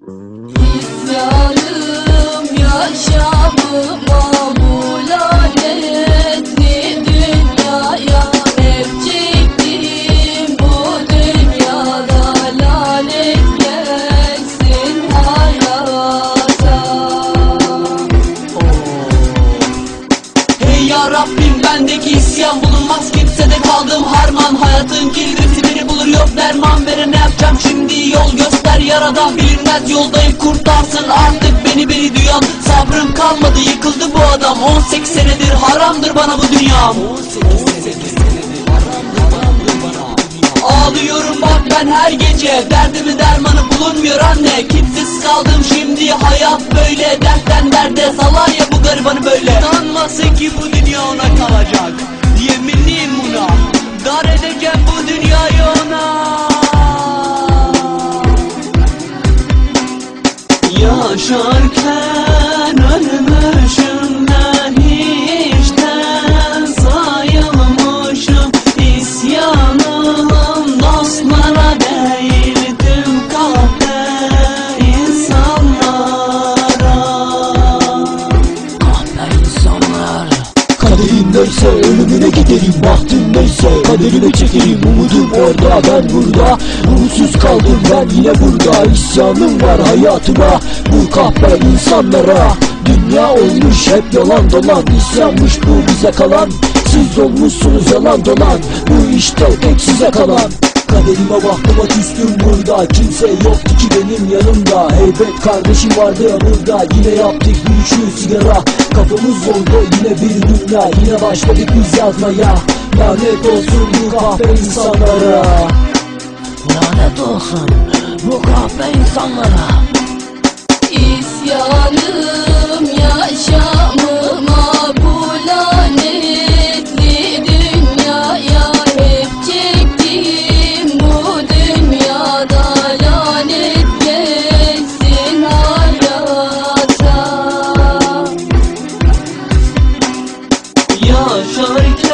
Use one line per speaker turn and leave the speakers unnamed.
İsyanım yaşamıma bu lanetli dünyaya Hep çektim bu dünyada lanet gelsin hayata.
Hey ya Rabbim bendeki isyan bulunmaz. Kimsede kaldım harman. Hayatın bulur yok derman vere ne yapacağım? Şimdi yol göster yaradan. Bilinmez yoldayım kurtarsın artık beni beni duyan. Sabrım kalmadı yıkıldı bu adam. 18 senedir haramdır bana bu dünya 18 senedir haramdır bana Ağlıyorum bak ben her gece. Derdimin dermanı bulunmuyor anne. Kimsiz kaldım şimdi hayat böyle Dertten derde. Salar ocean clouds.
Kaderin neyse ölümüne giderim Bahtım neyse kaderimi çekerim. Umudum orada ben burada Umutsuz kaldım ben yine burada. İsyanım var hayatıma Bu kahpe insanlara. Dünya olmuş hep yalan dolan İsyanmış bu bize kalan. Siz olmuşsunuz yalan dolan Bu işte tek size kalan Kaderime baktıma küstüm burada. Kimse yoktu ki benim yanımda. Heybet kardeşim vardı ya burada Yine yaptık bir üçlü sigara. Kafamız oldu yine bir dünya. Yine başladık biz yazmaya. Lanet olsun bu kahpe insanlara.
Lanet olsun bu kahpe insanlara
شارك